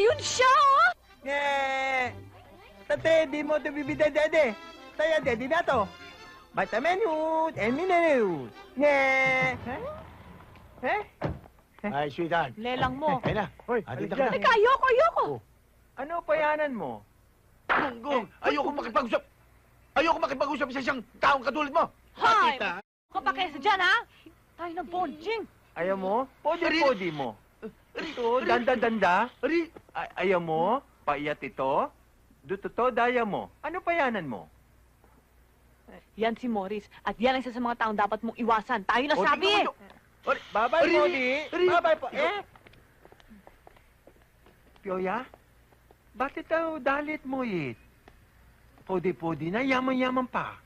Ayun siya, oh! Eh, tate, di mo ito bibida dede. Saya dede na to. Vitamin food and mineral. Eh, eh? Ay, sweetheart. Lelang mo. Ayun na. Hoy, halika. ka na. Teka, ayoko, ayoko. Ano payanan mo? Gunggong, ayoko makipag-usap. Ayoko makipag-usap sa isang taong katulad mo. Hoy! Kapakesa dyan, ha? Tayo ng bonjing. Ayaw mo? Podi, Ari- podi mo. Ito, danda, danda. Ari, Ay, ayaw mo? Paiyat ito? Duto to, daya mo. Ano payanan mo? Yan si Morris. At yan ang isa sa mga taong dapat mong iwasan. Tayo na O, sabi, eh. tingnan mo Ori, babay, Ari- Podi. Ari- Babay po. Eh? Pioya? Bakit daw dalit mo it? Podi-podi na, yaman-yaman pa.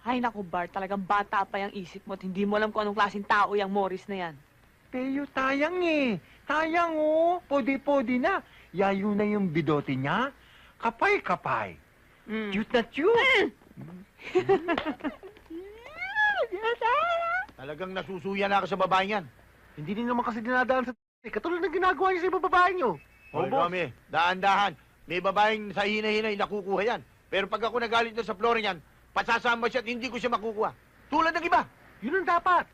Ay, naku, Bart. Talagang bata pa yung isip mo at hindi mo alam kung anong klaseng tao yung Morris na yan. Peyo, tayang eh. Tayang oh. Podi-podi na. Yayo na yung bidote niya. Kapay-kapay. Mm. Cute na cute. Talagang nasusuya na ako sa babaeng yan. Hindi din naman kasi dinadaan sa Katulad ng ginagawa niya sa ibang babae niyo. Oh, Hoy, boss. Romy, daan-dahan. May babaeng sa hina-hina nakukuha yan. Pero pag ako nagalit na sa flooring yan, pasasama siya at hindi ko siya makukuha. Tulad ng iba. Yun ang dapat.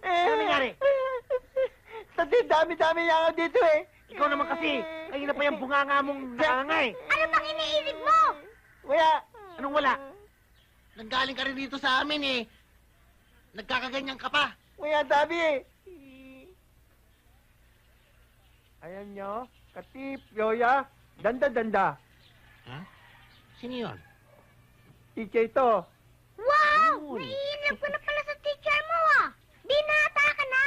Ano nangyari? Dami-dami yan dito eh. Ikaw naman kasi, ayun na pa yung bunganga mong nangangay. Ano bang iniisip mo? Kuya, Anong wala? Nanggaling ka rin dito sa amin eh. Nagkakaganyan ka pa. kuya, dami eh. Ayan nyo, katip, yoya, danda-danda. Sino yun? Teacher ito. Wow! Naiinip ko na pala sa teacher mo ah! Binata ka na!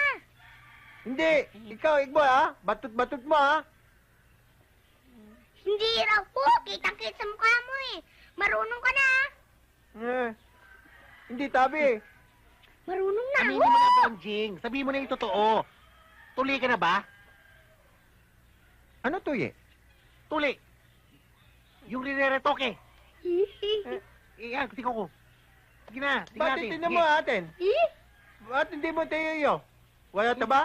Hindi, ikaw, Igbo ha? Batut-batut mo ha? Hindi raw po! Kitang-kit sa mukha mo eh! Marunong ka na ah! Eh, hindi tabi. Marunong na! Aminin mo na, Bonjing. Sabihin mo na yung totoo. Tuli ka na ba? Ano to ye? Tuli. Yung rinere-toke. Iyan, tingnan ko. Sige na, tingnan Bakit natin. tingnan Sige. mo atin? Eh? Bakit hindi mo tayo yo? Wala ta ba?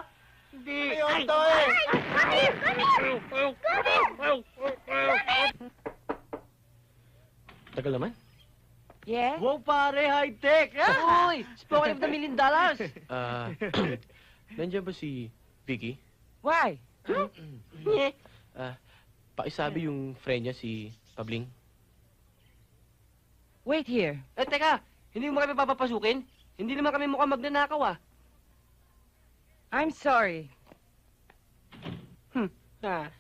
Hindi. Eh. Ay! Come here! Tagal naman. Yeah? Wow, pare, high-tech. Uy! Spoken of the million dollars! Ah, nandiyan ba si Vicky? Why? Ah, pakisabi yung friend niya si Pabling. Wait here. Eh, teka, hindi mo kami papapasukin? Hindi naman kami mukhang magnanakaw, ah. I'm sorry. Ah.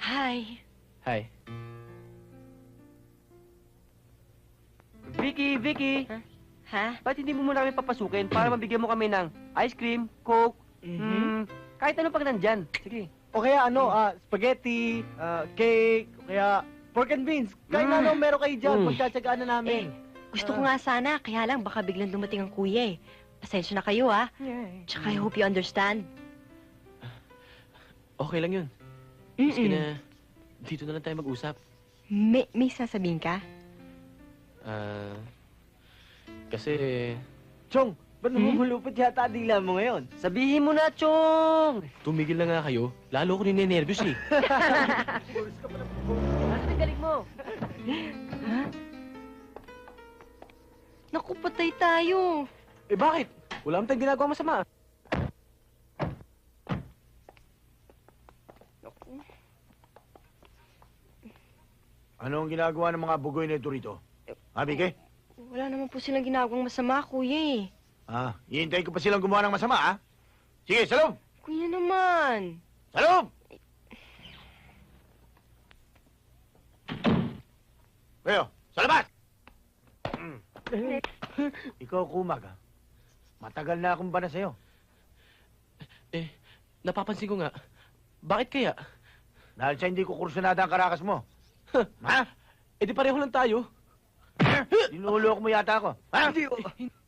Hi. Hi. Vicky, Vicky, Ha? ba't hindi mo muna kami papasukin para mabigyan mo kami ng ice cream, coke, mm, kahit ano pag nandyan. Sige. O kaya ano, ah, spaghetti, ah, cake, o kaya pork and beans. Kahit Mm. ano meron kayo dyan, Mm. magtsatsagaan na namin. Gusto ko nga sana, kaya lang baka biglang dumating ang kuya eh. Pasensya na kayo ah. Tsaka I hope you understand. Okay lang yun. Maski na dito na lang tayo mag-usap. May, may sasabihin ka? Ah, kasi Chong, ba't namumulupot yata dila mo ngayon? Sabihin mo na, Chong! tumigil na nga kayo. Lalo ko ninenervyos eh. Ang galing mo? Naku, patay tayo. Eh, bakit? Wala naman tayong ginagawa masama. Ano ang ginagawa ng mga bugoy na ito rito? Ha, Vicky? Wala naman po silang ginagawang masama, kuya eh. Ah, hihintayin ko pa silang gumawa ng masama, ha? Sige, sa loob! Kuya naman. Sa loob! Kayo, sa labas! Ikaw, Kumag, ha? Matagal na akong bana sa'yo. eh, napapansin ko nga. Bakit kaya? Dahil sa hindi ko kursunada ang karakas mo. ha? Eh di pareho lang tayo. Dinuloko mo yata ako. Ha?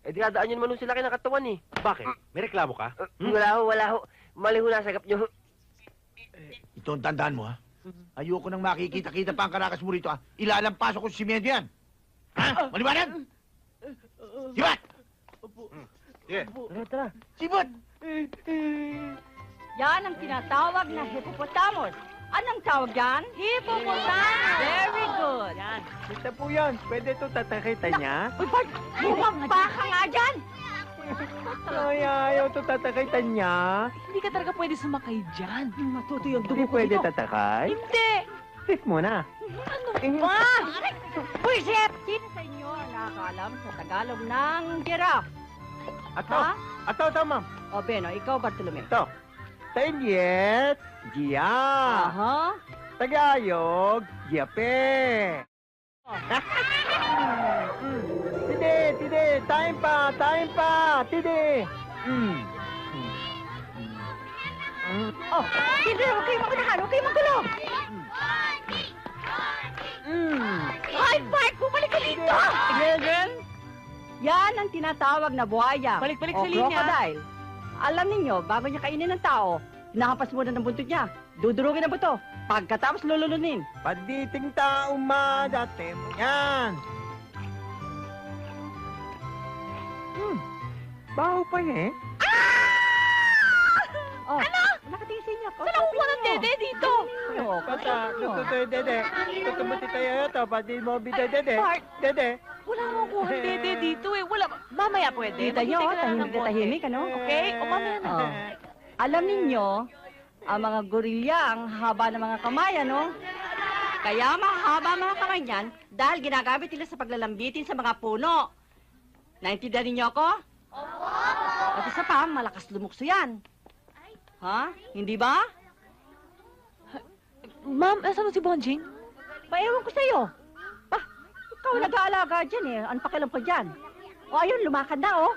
Eh, dinadaan nyo naman sila kinakatawan, eh. Bakit? May reklamo ka? Wala ho, wala ho. Mali ho nasagap nyo. Ito ang tandaan mo, ha? Ayoko nang makikita-kita pa ang karakas mo rito, ha? Ilalampasok ko sa simento yan. Ha? Maliwanag? Sibat! Sige. Tara, tara. Sibat! Yan ang tinatawag na hippopotamus. Anong tawag yan? Hippopotamus. Very good. Yan. Kita po yan. Pwede ito tatakita niya? Uy, Bart, bumaba ka nga dyan. Ay, ayaw ito tatakita niya. Hindi ka talaga pwede sumakay dyan. Matuto yung Hindi dugo ko pwede dito. tatakay. Hindi! Sit muna. Ma! Buisit! Sino sa inyo ang nakakaalam sa Tagalog ng giraffe? Ato, Ha? ato, ato, ma'am. O, Beno, ikaw, Bartolome. Ito. Tenyet, Gia. Aha. Tagayog, Giape. Tide, tide, time pa, time pa, tide. Mm. Mm. Oh, hindi, huwag kayong magunahan, huwag kayong magulo. Mm. Ay, Bart, bumalik ka dito! Girl, girl. Yan ang tinatawag na buhaya. Balik-balik o sa linya. crocodile. Alam ninyo, bago niya kainin ng tao, hinahampas muna ng buntot niya. Dudurugin ang buto. Pagkatapos lululunin. Paditing tao ma, dati mo yan. Hmm. Baho pa eh. Oh, ano? Nakatingin sa inyo. Saan nakukuha ng dede dito? Oh, Kata, tututo dede. Tutumuti tayo ito, pati mo bida dede. Bart. Dede. Wala mo kuha ng dede dito eh. Wala. Mamaya pwede. Kita nyo, tahimik na tahimik, ano? Okay? O mamaya na. Oh. Alam ninyo, ang mga gorilya, ang haba ng mga kamay, ano? Kaya mahaba ang mga kamay niyan dahil ginagamit nila sa paglalambitin sa mga puno. Naintindihan ninyo ako? At isa pa, malakas lumukso yan. Ha? Hindi ba? Ma'am, nasaan si Bonjing? Paewan ko sa'yo. Pa, ikaw nag-aalaga dyan eh. Ano pakialam ko dyan? O ayun, lumakad na oh.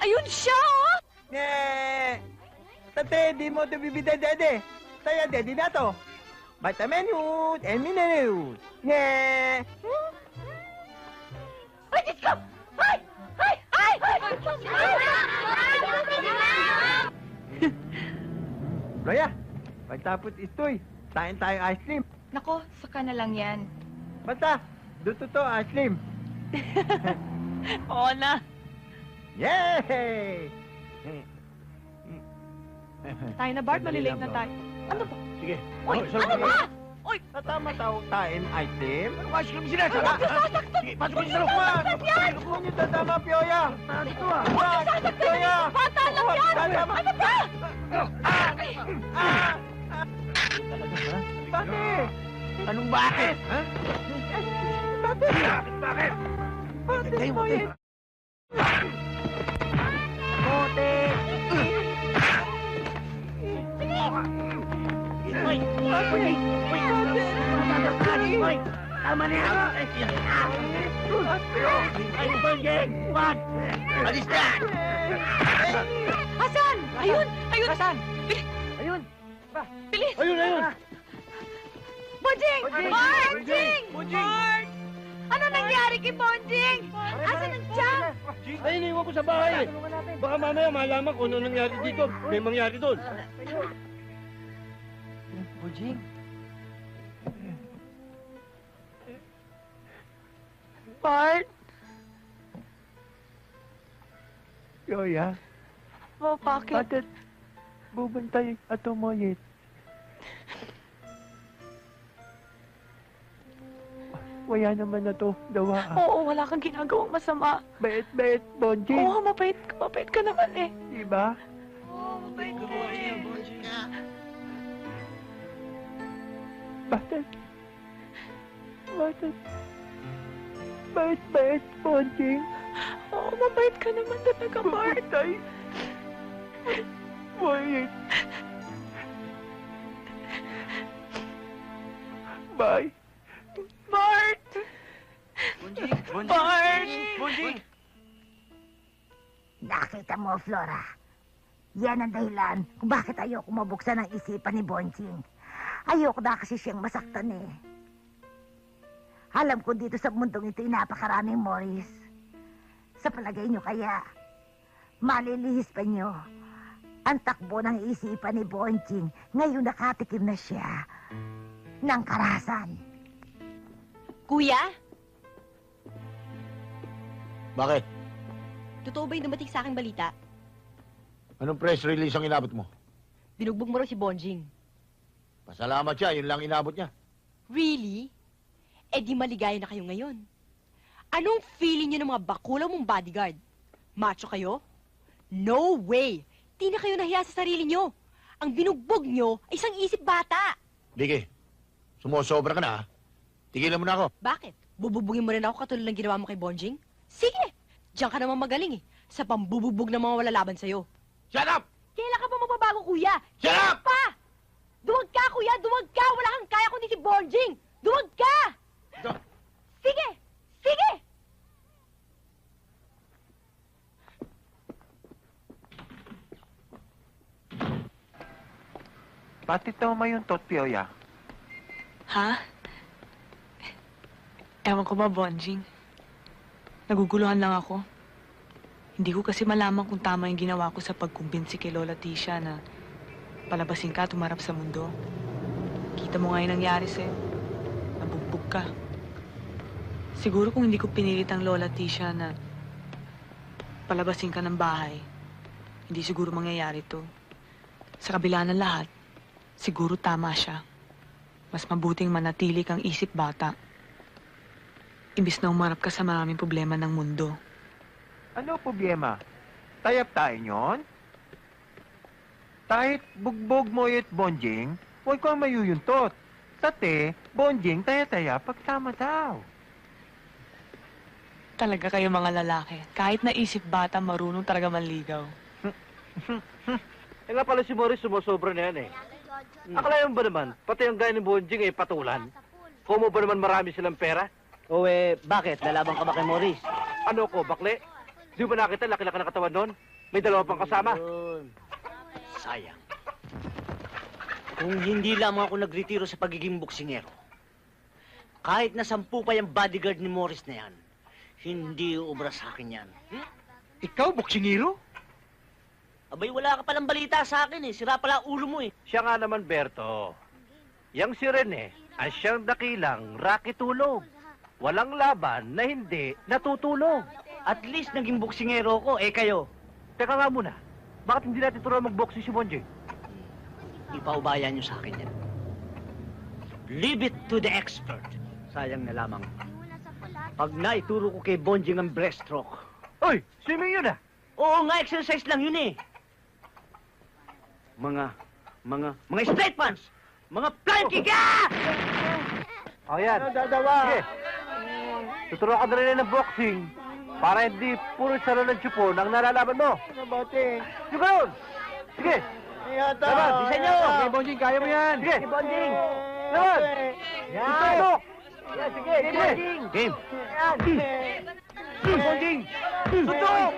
Ayun siya, oh! Ne. Tate, di mo ito bibida dede. Saya dede na to. Vitamin yun, and minerals. Ne. Ay, Diyos ko! Ay! Ay! Ay! Ay! Loya, pagtapos istoy, tain tayo ice cream. Nako, saka na lang yan. Basta, duto to ice cream. Oo na. Yay! Tayo na, Bart. Malilate na tayo. Ano ba? Sige. Uy, Oh, ano ba? Tao tain item. Ano ba? Sige, sila. Sige, pasok mo sa loob. Kung niyo tatama, Pioya. Ito ah. Pioya. Bata lang yan! Ano ba? Bakit? Anong bakit? Ha? Bakit? Bakit? Bakit mo, mo tayo. yun? Bote. Uy! Uy! Uy! Tama na yan! Ay, Bergen! What? Alis na! Hasan! Ayun! Ayun! Hasan! Ayun. Bilis! Ayun, ayun! Bonjing! Bonjing! Bonjing! Bonjing! Ano nangyari kay Bonjing? Asan ang tiyan? Ay, iniwan ko sa bahay. Baka mamaya malaman kung ano nangyari dito. May mangyari doon. Bujing. Bart! Pioya. Oh, bakit? Bakit bubantay ato mo yit? Wala naman na to, dawa. Oo, wala kang ginagawang masama. Bait, bait, Bonjing. Oo, mabait, mabait ka naman eh. Diba? Oo, mabait ka eh. Bakit? Bakit? Bait, bait, Bonjing. Oo, mabait ka naman talaga, Bart. Bubantay. Wait. Bye. Bart! Bart! Bunjing! Nakita mo, Flora. Yan ang dahilan kung bakit ayoko mabuksan ang isipan ni Bonching. Ayoko na kasi siyang masaktan eh. Alam ko dito sa mundong ito'y napakaraming Morris. Sa palagay niyo kaya, malilihis pa niyo Ang takbo ng isipan ni Bonching, ngayon nakatikim na siya ng karasan. Kuya, Bakit? totoo ba yung dumating sa aking balita? Anong press release ang inabot mo? Binugbog mo raw si Bonjing. Pasalamat siya, yun lang inabot niya. Really? Eh di maligaya na kayo ngayon. Anong feeling niyo ng mga bakulang mong bodyguard? Macho kayo? No way! Di na kayo nahiya sa sarili niyo. Ang binugbog niyo ay isang isip bata. Vicky, sumusobra ka na? Tigilan mo na ako. Bakit? Bububugin mo rin ako katulad ng ginawa mo kay Bonjing? Sige! Diyan ka naman magaling eh. Sa pambububog ng mga walalaban sa'yo. Shut up! Kailan ka pa mababago, kuya? Shut Kailan up! pa! Duwag ka, kuya! Duwag ka! Wala kang kaya kundi si Bonjing! Duwag ka! Ito. Sige! Sige! Pati tama yung tot, Pioya. Ha? Ewan ko ba, Bonjing? Naguguluhan lang ako. Hindi ko kasi malaman kung tama yung ginawa ko sa pagkumbinsi kay Lola Tisha na palabasin ka at tumarap sa mundo. Kita mo nga yung nangyari sa'yo. Nabugbog ka. Siguro kung hindi ko pinilit ang Lola Tisha na palabasin ka ng bahay, hindi siguro mangyayari to. Sa kabila ng lahat, siguro tama siya. Mas mabuting manatili kang isip bata. Imbis na umarap ka sa maraming problema ng mundo. Ano problema? Tayap tayo nyon? Kahit bugbog mo yut bonjing, huwag ko mayuyuntot. Tate, bonjing, taya-taya, pagsama daw. Talaga kayo mga lalaki. Kahit na isip bata, marunong talaga manligaw. Eh nga pala si Morris sumusobra na yan eh. Akalayan ba naman, pati ang gaya ni Bonjing eh patulan? Kumo ba naman marami silang pera? O eh, bakit? Lalaban ka ba kay Morris? Ano ko, bakle? Di ba nakita laki-laki ng katawan nun? May dalawa pang kasama. Sayang. Kung hindi lamang ako nagretiro sa pagiging boksingero, kahit na sampu pa yung bodyguard ni Morris na yan, hindi ubra sa akin yan. Ikaw, boksingiro? Abay, wala ka palang balita sa akin eh. Sira pala ulo mo eh. Siya nga naman, Berto. Yang si Rene, ang siyang dakilang rakitulog. Walang laban na hindi natutulog. At least naging boksingero ko, eh kayo. Teka nga muna, bakit hindi natin turuan mag-boxing si Bonjing? Ipaubayan niyo sa akin yan. Leave it to the expert. Sayang na lamang. Pag naituro ko kay Bonjing ang breaststroke. Uy, swimming yun ah! Oo nga, exercise lang yun eh. Mga, mga, mga straight pants! Mga kick! Ah! O yan. dadawa? Sige. Tuturuan ka na rin ng boxing para hindi puro saro ng tsupon ang nalalaban mo. Ano ba, te? Sige yun! Sige! Iyata! Laban, bisa nyo! Sige, bonjing, kaya mo yan! Sige! Si Bonjing! Laban! Yan! Tutok! Yan, sige, sige! Game! Yan! Sige, Bonjing! Tutok!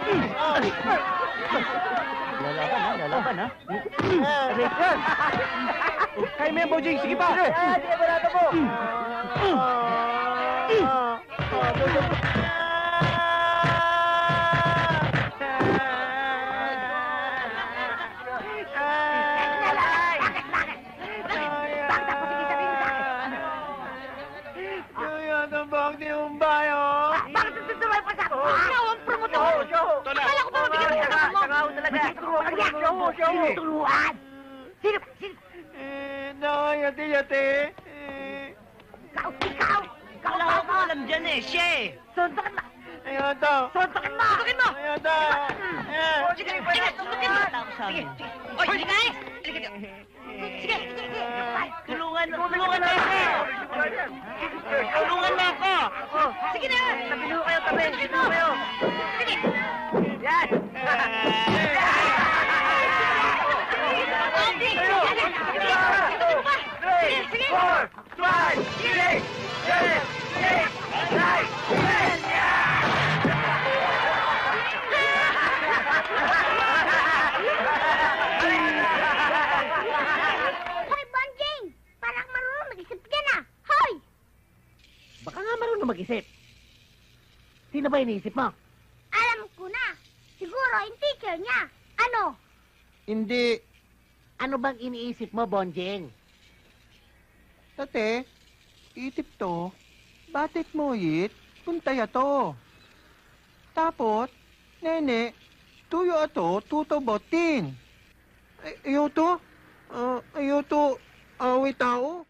Lalaban ha, lalaban ha. Sige pa! Sige! Sige, barata mo! Ayata! Suntokin mo! Suntokin mo! Ayata! Eh! Sige, sige, suntokin mo! Sa amin. Oy, sige nga eh! Sige, sige! Sige, sige, sige! Tulungan, tulungan na ako. Tulungan na ako. Sige na! Tabi mo kayo, tabi! Sige mo! Sige! Yan! Sige, sige! Four, five, six, seven, eight, nine, ten! Hoy, Bonjing! Parang marunong mag-isip ka na! Hoy! Baka nga marunong mag-isip. Sino ba iniisip mo? Alam ko na! Siguro yung teacher niya! Ano? Hindi. Ano bang iniisip mo, Bonjing? Tate, itip to. Batik mo it. Puntaya to. Tapos, nene, tuyo ato, tuto botin. Ay, ayaw to. Ah, ayaw to, away tao.